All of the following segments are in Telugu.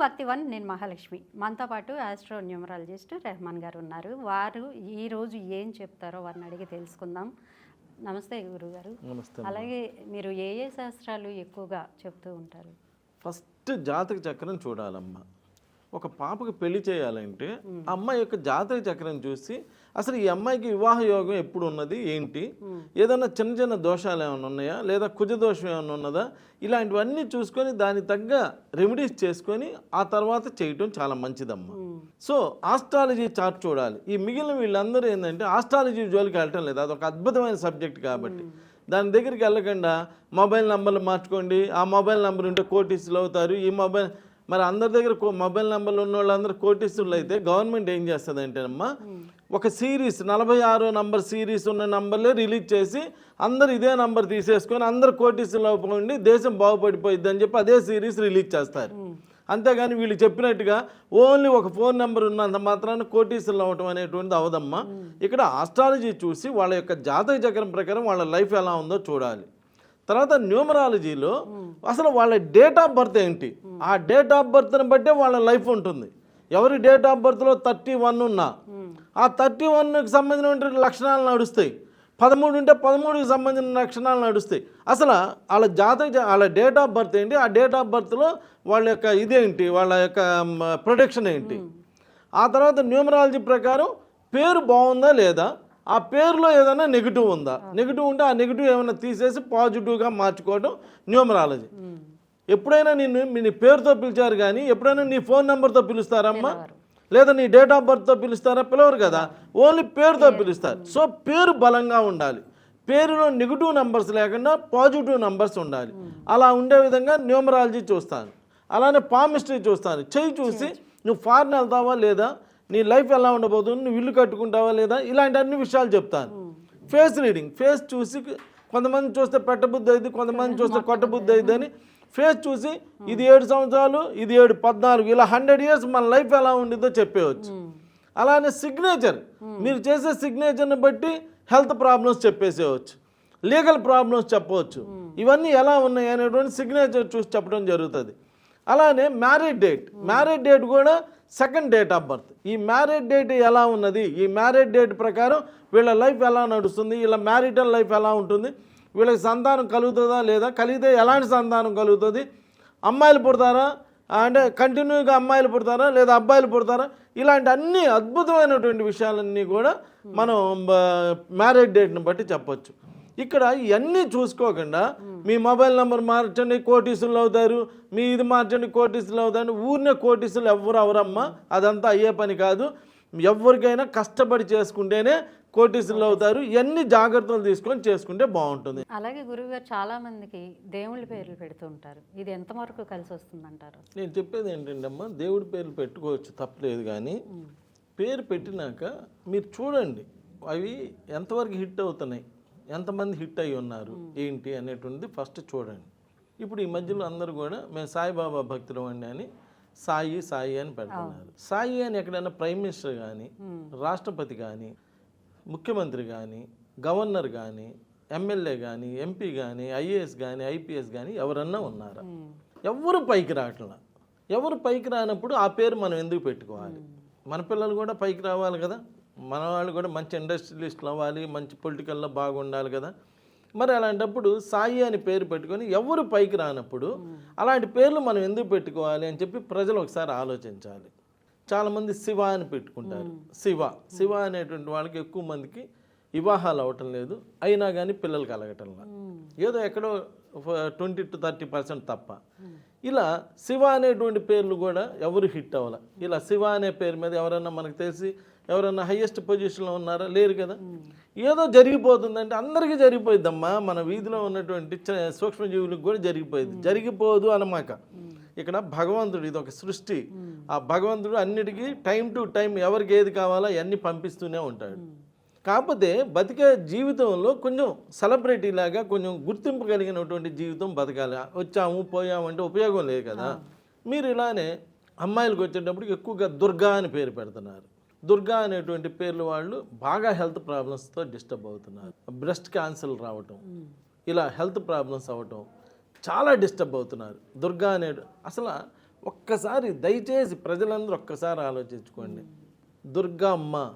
భక్తి వన్ నేను మహాలక్ష్మి. మనతో పాటు ఆస్ట్రో న్యూమరాలజిస్ట్ రెహమాన్ గారు ఉన్నారు. వారు ఈ రోజు ఏం చెప్తారో వారిని అడిగి తెలుసుకుందాం. నమస్తే గురుగారు. నమస్తే అలాగే మీరు ఏ ఏ శాస్త్రాలు ఎక్కువగా చెప్తూ ఉంటారు? ఫస్ట్ జాతక చక్రం చూడాలమ్మా. ఒక పాపకు పెళ్ళి చేయాలంటే ఆ అమ్మాయి యొక్క జాతక చక్రం చూసి అసలు ఈ అమ్మాయికి వివాహ యోగం ఎప్పుడు ఉన్నది ఏంటి ఏదైనా చిన్న చిన్న దోషాలు ఏమైనా ఉన్నాయా? లేదా కుజ దోషం ఏమైనా ఉన్నదా? ఇలాంటివన్నీ చూసుకొని దానికి తగ్గ రెమెడీస్ చేసుకొని ఆ తర్వాత చేయటం చాలా మంచిదమ్మా. సో ఆస్ట్రాలజీ చార్ట్ చూడాలి. ఈ మిగిలిన వీళ్ళందరూ ఏంటంటే ఆస్ట్రాలజీ జోలికి వెళ్ళటం లేదు. అదొక అద్భుతమైన సబ్జెక్ట్ కాబట్టి. దాని దగ్గరికి వెళ్ళకుండా మొబైల్ నంబర్లు మార్చుకోండి. ఆ మొబైల్ నంబర్ ఉంటే కోటీసులు అవుతారు. ఈ మొబైల్ మరి అందరి దగ్గర మొబైల్ నెంబర్లు ఉన్న వాళ్ళందరూ కోటీసులు అయితే గవర్నమెంట్ ఏం చేస్తుంది అంటేనమ్మా ఒక సిరీస్ నలభై ఆరో నంబర్ సిరీస్ ఉన్న నంబర్లే రిలీజ్ చేసి అందరు ఇదే నంబర్ తీసేసుకొని అందరు కోటీసులు ఉండి దేశం బాగుపడిపోయిద్ది అని చెప్పి అదే సిరీస్ రిలీజ్ చేస్తారు. అంతేగాని వీళ్ళు చెప్పినట్టుగా ఓన్లీ ఒక ఫోన్ నెంబర్ ఉన్నంత మాత్రాన కోటీసులు అవ్వటం అనేటువంటిది అవదమ్మా. ఇక్కడ ఆస్ట్రాలజీ చూసి వాళ్ళ యొక్క జాతక చక్రం ప్రకారం వాళ్ళ లైఫ్ ఎలా ఉందో చూడాలి. తర్వాత న్యూమరాలజీలో అసలు వాళ్ళ డేట్ ఆఫ్ బర్త్ ఏంటి? ఆ డేట్ ఆఫ్ బర్త్ని బట్టే వాళ్ళ లైఫ్ ఉంటుంది. ఎవరి డేట్ ఆఫ్ బర్త్లో థర్టీ వన్ ఉన్నా? ఆ థర్టీ వన్కి సంబంధించిన లక్షణాలు నడుస్తాయి. పదమూడు ఉంటే పదమూడుకి సంబంధించిన లక్షణాలు నడుస్తాయి. అసలు వాళ్ళ జాతక వాళ్ళ డేట్ ఆఫ్ బర్త్ ఏంటి? ఆ డేట్ ఆఫ్ బర్త్లో వాళ్ళ యొక్క ఇదేంటి వాళ్ళ యొక్క ప్రొటెక్షన్ ఏంటి? ఆ తర్వాత న్యూమరాలజీ ప్రకారం పేరు బాగుందా లేదా? ఆ పేరులో ఏదైనా నెగిటివ్ ఉందా? నెగిటివ్ ఉంటే ఆ నెగిటివ్ ఏమైనా తీసేసి పాజిటివ్గా మార్చుకోవడం న్యూమరాలజీ. ఎప్పుడైనా నిన్ను మీ నీ పేరుతో పిలిచారు కానీ ఎప్పుడైనా నీ ఫోన్ నెంబర్తో పిలుస్తారమ్మా? లేదా నీ డేట్ ఆఫ్ బర్త్తో పిలుస్తారా? పిలవరు కదా. ఓన్లీ పేరుతో పిలుస్తారు. సో పేరు బలంగా ఉండాలి. పేరులో నెగిటివ్ నంబర్స్ లేకుండా పాజిటివ్ నంబర్స్ ఉండాలి. అలా ఉండే విధంగా న్యూమరాలజీ చూస్తాను. అలానే పామిస్ట్రీ చూస్తాను. చెయ్యి చూసి. నువ్వు ఫారెన్ వెళ్తావా లేదా? నీ లైఫ్ ఎలా ఉండబోతుంది? నువ్వు ఇల్లు కట్టుకుంటావా లేదా? ఇలాంటి అన్ని విషయాలు చెప్తాను. ఫేస్ రీడింగ్ ఫేస్ చూసి కొంతమంది చూస్తే పెట్టబుద్ధి అయింది కొంతమంది చూస్తే కొట్టబుద్ధి అయింది అని ఫేస్ చూసి ఇది ఏడు సంవత్సరాలు ఇది ఏడు పద్నాలుగు ఇలా హండ్రెడ్ ఇయర్స్ మన లైఫ్ ఎలా ఉండిద్దో చెప్పేయచ్చు. అలానే సిగ్నేచర్ మీరు చేసే సిగ్నేచర్ని బట్టి హెల్త్ ప్రాబ్లమ్స్ చెప్పేసేయచ్చు. లీగల్ ప్రాబ్లమ్స్ చెప్పవచ్చు ఇవన్నీ ఎలా ఉన్నాయి అనేటువంటి సిగ్నేచర్ చూసి చెప్పడం జరుగుతుంది. అలానే మ్యారేజ్ డేట్ మ్యారేజ్ డేట్ కూడా సెకండ్ డేట్ ఆఫ్ బర్త్ ఈ మ్యారేజ్ డేట్ ఎలా ఉన్నది? ఈ మ్యారేజ్ డేట్ ప్రకారం వీళ్ళ లైఫ్ ఎలా నడుస్తుంది? వీళ్ళ మ్యారిటల్ లైఫ్ ఎలా ఉంటుంది? వీళ్ళకి సంతానం కలుగుతుందా లేదా? కలిగితే ఎలాంటి సంతానం కలుగుతుంది? అమ్మాయిలు పుడతారా? అంటే కంటిన్యూగా అమ్మాయిలు పుడతారా? లేదా అబ్బాయిలు పుడతారా? ఇలాంటి అన్ని అద్భుతమైనటువంటి విషయాలన్నీ కూడా మనం మ్యారేజ్ డేట్ని బట్టి చెప్పొచ్చు. ఇక్కడ ఇవన్నీ చూసుకోకుండా మీ మొబైల్ నెంబర్ మార్చండి కోటీసులు అవుతారు. మీ ఇది మార్చండి కోటీసులు అవుతారు. ఊరినే కోటీసులు ఎవరు అవరమ్మా. అదంతా అయ్యే పని కాదు. ఎవరికైనా కష్టపడి చేసుకుంటేనే కోటీసులు అవుతారు. ఇవన్నీ జాగ్రత్తలు తీసుకొని చేసుకుంటే బాగుంటుంది. అలాగే గురువుగారు చాలా మందికి దేవుళ్ళ పేర్లు పెడుతూ ఉంటారు. ఇది ఎంతవరకు కలిసి వస్తుందంటారు? నేను చెప్పేది ఏంటంటే అమ్మా దేవుడి పేర్లు పెట్టుకోవచ్చు తప్పలేదు కానీ పేరు పెట్టినాక మీరు చూడండి. అవి ఎంతవరకు హిట్ అవుతున్నాయి. ఎంతమంది హిట్ అయి ఉన్నారు? ఏంటి అనేటువంటిది ఫస్ట్ చూడండి. ఇప్పుడు ఈ మధ్యలో అందరూ కూడా మేము సాయిబాబా భక్తులు అండి అని సాయి సాయి అని పెడుతున్నారు. సాయి అని ఎక్కడైనా ప్రైమ్ మినిస్టర్ కానీ రాష్ట్రపతి కానీ ముఖ్యమంత్రి కానీ గవర్నర్ కానీ ఎమ్మెల్యే కానీ ఎంపీ కానీ ఐఏఎస్ కానీ ఐపీఎస్ కానీ ఎవరన్నా ఉన్నారా? ఎవరు పైకి రావట్లా ఎవరు పైకి రానప్పుడు ఆ పేరు మనం ఎందుకు పెట్టుకోవాలి? మన పిల్లలు కూడా పైకి రావాలి కదా? మన వాళ్ళు కూడా మంచి ఇండస్ట్రియలిస్టులు అవ్వాలి మంచి పొలిటికల్లో బాగుండాలి కదా. మరి అలాంటప్పుడు సాయి అని పేరు పెట్టుకొని ఎవరు పైకి రానప్పుడు అలాంటి పేర్లు మనం ఎందుకు పెట్టుకోవాలి అని చెప్పి ప్రజలు ఒకసారి ఆలోచించాలి. చాలామంది శివ అని పెట్టుకుంటారు. శివ శివ అనేటువంటి వాళ్ళకి ఎక్కువ మందికి వివాహాలు అవటం లేదు. అయినా కానీ పిల్లలు కలగటం ఏదో ఎక్కడో ట్వంటీ టు థర్టీ పర్సెంట్ తప్ప. ఇలా శివ అనేటువంటి పేర్లు కూడా ఎవరు హిట్ అవ్వాల. ఇలా శివ అనే పేరు మీద ఎవరన్నా మనకు తెలిసి ఎవరన్నా హయ్యెస్ట్ పొజిషన్లో ఉన్నారా? లేరు కదా. ఏదో జరిగిపోతుందంటే అందరికీ జరిగిపోయిద్దమ్మా. మన వీధిలో ఉన్నటువంటి సూక్ష్మజీవులకు కూడా జరిగిపోయింది. జరిగిపోదు అనమాక. ఇక్కడ భగవంతుడు ఇది ఒక సృష్టి. ఆ భగవంతుడు అన్నిటికీ టైం టు టైం ఎవరికి ఏది కావాలో అవన్నీ పంపిస్తూనే ఉంటాడు. కాకపోతే బతికే జీవితంలో కొంచెం సెలబ్రిటీ లాగా కొంచెం గుర్తింపు కలిగినటువంటి జీవితం బతకాలి. వచ్చాము పోయాము అంటే ఉపయోగం లేదు కదా. మీరు ఇలానే అమ్మాయిలకు వచ్చేటప్పుడు ఎక్కువగా దుర్గా అని పేరు పెడుతున్నారు. దుర్గా అనేటువంటి పేర్లు వాళ్ళు బాగా హెల్త్ ప్రాబ్లమ్స్తో డిస్టర్బ్ అవుతున్నారు. బ్రెస్ట్ క్యాన్సర్ రావటం ఇలా హెల్త్ ప్రాబ్లమ్స్ అవ్వటం చాలా డిస్టర్బ్ అవుతున్నారు. దుర్గా అనే అసలు ఒక్కసారి దయచేసి ప్రజలందరూ ఒక్కసారి ఆలోచించుకోండి. దుర్గా అమ్మ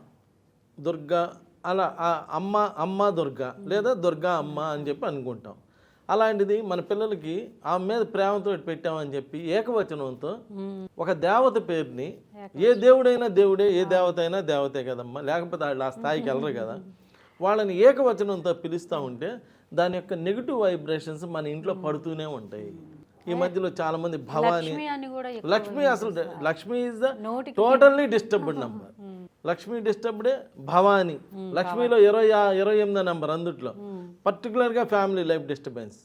దుర్గా అలా అమ్మ అమ్మ దుర్గా లేదా దుర్గా అమ్మ అని చెప్పి అనుకుంటాం. అలాంటిది మన పిల్లలకి ఆమె మీద ప్రేమతో పెట్టామని చెప్పి ఏకవచనంతో ఒక దేవత పేరుని ఏ దేవుడైనా దేవుడే ఏ దేవత అయినా దేవతే కదమ్మా. లేకపోతే వాళ్ళు ఆ స్థాయికి వెళ్ళరు కదా. వాళ్ళని ఏకవచనంతో పిలుస్తూ ఉంటే దాని యొక్క నెగిటివ్ వైబ్రేషన్స్ మన ఇంట్లో పడుతూనే ఉంటాయి. ఈ మధ్యలో చాలా మంది భవాని లక్ష్మి అసలు Lakshmi is the totally disturbed number Lakshmi డిస్టర్బ్డే Bhavani. లక్ష్మిలో ఇరవై ఇరవై ఎనిమిదో నెంబర్ అందుట్లో. పర్టికులర్గా ఫ్యామిలీ లైఫ్ డిస్టర్బెన్స్.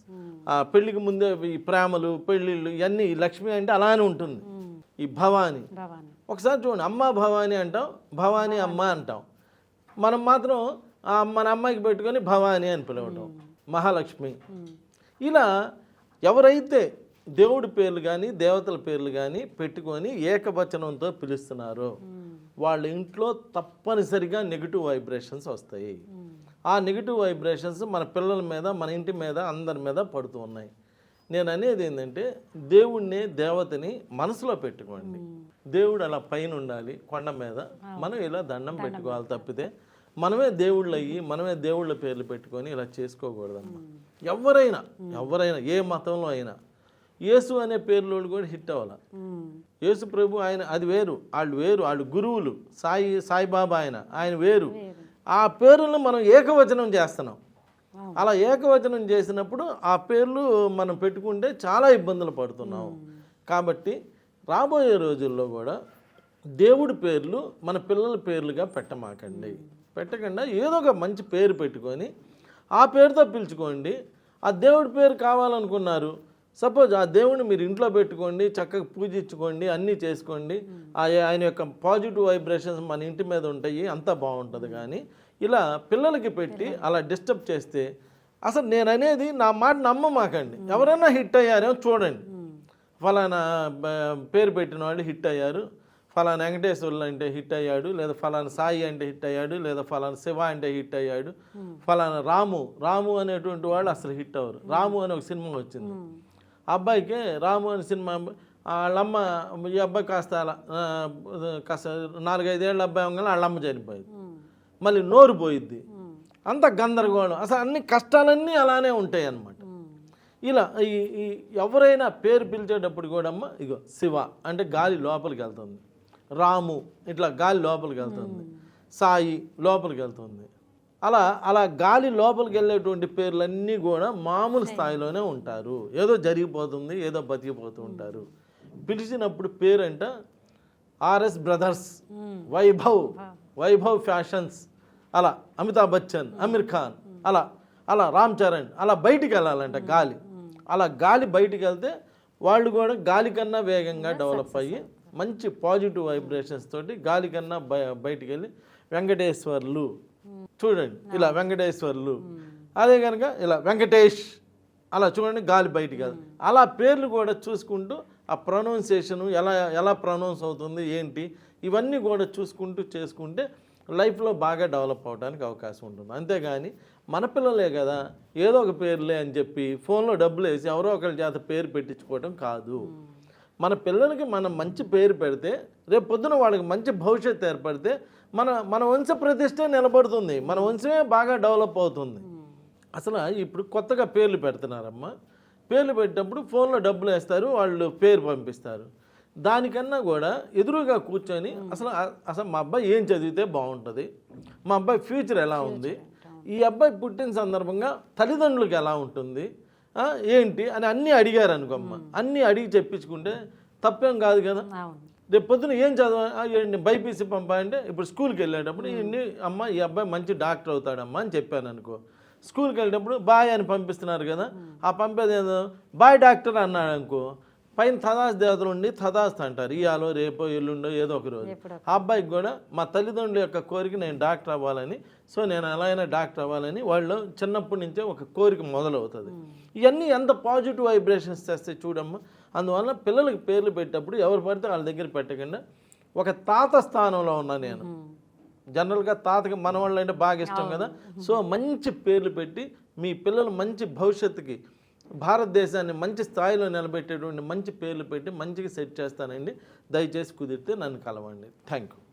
ఆ పెళ్ళికి ముందే ఈ ప్రేమలు పెళ్ళిళ్ళు ఇవన్నీ లక్ష్మి అంటే అలానే ఉంటుంది. ఈ భవాని. భవాని. ఒకసారి చూడండి అమ్మ భవాని అంటాం భవాని అమ్మ అంటాం. మనం మాత్రం మన అమ్మాయికి పెట్టుకొని భవాని అని పిలవటం మహాలక్ష్మి. ఇలా ఎవరైతే దేవుడి పేర్లు కానీ దేవతల పేర్లు కానీ పెట్టుకొని ఏకవచనంతో పిలుస్తున్నారో వాళ్ళ ఇంట్లో తప్పనిసరిగా నెగిటివ్ వైబ్రేషన్స్ వస్తాయి. ఆ నెగిటివ్ వైబ్రేషన్స్ మన పిల్లల మీద మన ఇంటి మీద అందరి మీద పడుతూ ఉన్నాయి. నేను అనేది ఏంటంటే దేవుణ్ణి దేవతని మనసులో పెట్టుకోండి. దేవుడు అలా పైన ఉండాలి కొండ మీద. మనం ఇలా దండం పెట్టుకోవాలి తప్పితే మనమే దేవుళ్ళు అయ్యి మనమే దేవుళ్ళ పేర్లు పెట్టుకొని ఇలా చేసుకోకూడదమ్మా. ఎవరైనా ఎవరైనా ఏ మతంలో అయినా యేసు అనే పేర్లు కూడా హిట్ అవ్వాలి. యేసు ప్రభు ఆయన అది వేరు. వాళ్ళు వేరు. వాళ్ళు గురువులు. సాయి సాయిబాబా ఆయన ఆయన వేరు. ఆ పేర్లను మనం ఏకవచనం చేస్తున్నాం. అలా ఏకవచనం చేసినప్పుడు ఆ పేర్లు మనం పెట్టుకుంటే చాలా ఇబ్బందులు పడుతున్నాం. కాబట్టి రాబోయే రోజుల్లో కూడా దేవుడి పేర్లు మన పిల్లల పేర్లుగా పెట్టమాకండి. పెట్టకుండా ఏదో ఒక మంచి పేరు పెట్టుకొని ఆ పేరుతో పిలుచుకోండి. ఆ దేవుడి పేరు కావాలనుకున్నారు. సపోజ్ ఆ దేవుడిని మీరు ఇంట్లో పెట్టుకోండి చక్కగా పూజించుకోండి అన్నీ చేసుకోండి ఆయన యొక్క పాజిటివ్ వైబ్రేషన్స్ మన ఇంటి మీద ఉంటాయి అంతా బాగుంటుంది కానీ ఇలా పిల్లలకి పెట్టి అలా డిస్టర్బ్ చేస్తే అసలు నేను అనేది నా మాట నమ్మమాకండి. ఎవరైనా హిట్ అయ్యారేమో చూడండి. ఫలానా పేరు పెట్టిన వాళ్ళు హిట్ అయ్యారు. ఫలానా వెంకటేశ్వర్లు అంటే హిట్ అయ్యాడు లేదా ఫలానా సాయి అంటే హిట్ అయ్యాడు లేదా ఫలానా శివ అంటే హిట్ అయ్యాడు. ఫలానా రాము రాము అనేటువంటి వాళ్ళు అసలు హిట్ అవ్వరు. రాము అనే ఒక సినిమా వచ్చింది. అబ్బాయికి రాము అనే సినిమా వాళ్ళమ్మ ఈ అబ్బాయి కాస్త కాస్త నాలుగైదేళ్ళ అబ్బాయి అవగానే వాళ్ళమ్మ చనిపోయింది. మళ్ళీ నోరు పోయిద్ది. అంత గందరగోళం. అసలు అన్ని కష్టాలన్నీ అలానే ఉంటాయి అన్నమాట. ఇలా ఈ ఈ ఎవరైనా పేరు పిలిచేటప్పుడు కూడా అమ్మ ఇగో శివ అంటే గాలి లోపలికి వెళ్తుంది. రాము ఇట్లా గాలి లోపలికి వెళ్తుంది. సాయి లోపలికి వెళ్తుంది. అలా అలా గాలి లోపలికి వెళ్ళేటువంటి పేర్లన్నీ కూడా మామూలు స్థాయిలోనే ఉంటారు. ఏదో జరిగిపోతుంది ఏదో బతికిపోతూ ఉంటారు. పిలిచినప్పుడు పేరంట RS brothers. Vaibhav Vaibhav fashions అలా అమితాబ్ బచ్చన్ అమీర్ ఖాన్ అలా అలా రామ్ చరణ్ అలా బయటికి వెళ్ళాలంట గాలి. అలా గాలి బయటికి వెళ్తే వాళ్ళు కూడా గాలి కన్నా వేగంగా డెవలప్ అయ్యి మంచి పాజిటివ్ వైబ్రేషన్స్ తోటి గాలి కన్నా బయ- బయటికి వెళ్ళి వెంకటేశ్వర్లు చూడండి. ఇలా వెంకటేశ్వర్లు. అదే కనుక ఇలా వెంకటేష్ అలా చూడండి గాలి బయటికి వెళ్తుంది అలా పేర్లు కూడా చూసుకుంటూ ఆ ప్రొనౌన్సియేషను ఎలా ఎలా ప్రొనౌన్స్ అవుతుంది ఏంటి ఇవన్నీ కూడా చూసుకుంటూ చేసుకుంటే లైఫ్లో బాగా డెవలప్ అవడానికి అవకాశం ఉంటుంది. అంతేగాని మన పిల్లలే కదా ఏదో ఒక పేర్లే అని చెప్పి ఫోన్లో డబ్బులు వేసి ఎవరో ఒకరి చేత పేరు పెట్టించుకోవడం కాదు. మన పిల్లలకి మనం మంచి పేరు పెడితే రేపు పొద్దున వాళ్ళకి మంచి భవిష్యత్తు ఏర్పడితే మన మన వంశ ప్రతిష్టే నిలబడుతుంది. మన వంశమే బాగా డెవలప్ అవుతుంది. అసలు ఇప్పుడు కొత్తగా పేర్లు పెడుతున్నారమ్మా. పేర్లు పెట్టినప్పుడు ఫోన్లో డబ్బులు వేస్తారు వాళ్ళు పేరు పంపిస్తారు. దానికన్నా కూడా ఎదురుగా కూర్చొని అసలు అసలు మా అబ్బాయి ఏం చదివితే బాగుంటుంది? మా అబ్బాయి ఫ్యూచర్ ఎలా ఉంది? ఈ అబ్బాయి పుట్టిన సందర్భంగా తల్లిదండ్రులకు ఎలా ఉంటుంది? ఏంటి? అని అన్నీ అడిగారు అనుకోమ్మ అన్నీ అడిగి చెప్పించుకుంటే తప్పేం కాదు కదా? రేపు పొద్దున ఏం చదవ బైపీసీ పంపాయంటే ఇప్పుడు స్కూల్కి వెళ్ళేటప్పుడు ఇన్ని అమ్మ ఈ అబ్బాయి మంచి డాక్టర్ అవుతాడమ్మా అని చెప్పాను అనుకో స్కూల్కి వెళ్ళేటప్పుడు బాయ్ అని పంపిస్తున్నారు కదా ఆ పంపేది ఏదో బాయ్ డాక్టర్ అన్నాడు అనుకో పైన తదాస్ దేవతలు ఉండి తదాస్తు అంటారు. ఇయాలో రేపో ఎల్లుండో ఏదో ఒక రోజు. ఆ అబ్బాయికి కూడా మా తల్లిదండ్రుల యొక్క కోరిక నేను డాక్టర్ అవ్వాలని సో నేను ఎలా అయినా డాక్టర్ అవ్వాలని వాళ్ళు చిన్నప్పటి నుంచే ఒక కోరిక మొదలవుతుంది. ఇవన్నీ ఎంత పాజిటివ్ వైబ్రేషన్స్ చేస్తాయి చూడమ్మా. అందువల్ల పిల్లలకి పేర్లు పెట్టేటప్పుడు ఎవరు పడితే వాళ్ళ దగ్గర పెట్టకుండా ఒక తాత స్థానంలో ఉన్నా నేను. జనరల్గా తాతకి మనవాళ్ళు అంటే బాగా ఇష్టం కదా. సో మంచి పేర్లు పెట్టి మీ పిల్లలు మంచి భవిష్యత్తుకి భారతదేశాన్ని మంచి స్థాయిలో నిలబెట్టేటువంటి మంచి పేర్లు పెట్టి మంచిగా సెట్ చేస్తానండి. దయచేసి కుదిరితే నన్ను కలవండి. Thank you